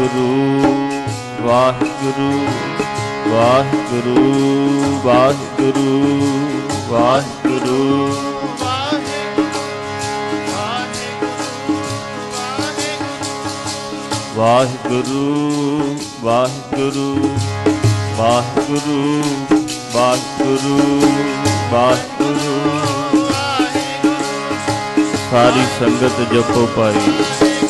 ਵਾਹਿਗੁਰੂ ਵਾਹਿਗੁਰੂ ਵਾਹਿਗੁਰੂ ਵਾਹਿਗੁਰੂ ਵਾਹਿਗੁਰੂ। ਵਾਹਿਗੁਰੂ ਵਾਹਿਗੁਰੂ ਵਾਹਿਗੁਰੂ ਵਾਹਿਗੁਰੂ ਵਾਹਿਗੁਰੂ। ਸਾਰੀ ਸੰਗਤ ਜਪੋ ਪਾਈ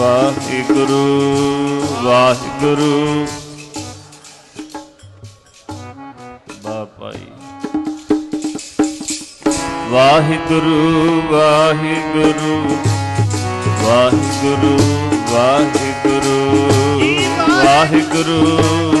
ਵਾਹਿਗੁਰੂ ਵਾਹਿਗੁਰੂ। ਬਾਪਾਈ ਵਾਹਿਗੁਰੂ ਵਾਹਿਗੁਰੂ। ਵਾਹਿਗੁਰੂ। ਵਾਹਿਗੁਰੂ ਵਾਹਿਗੁਰੂ ਵਾਹਿਗੁਰੂ।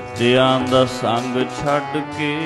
ਕੱਚਿਆਂ ਦਾ ਸੰਗ ਛੱਡ ਕੇ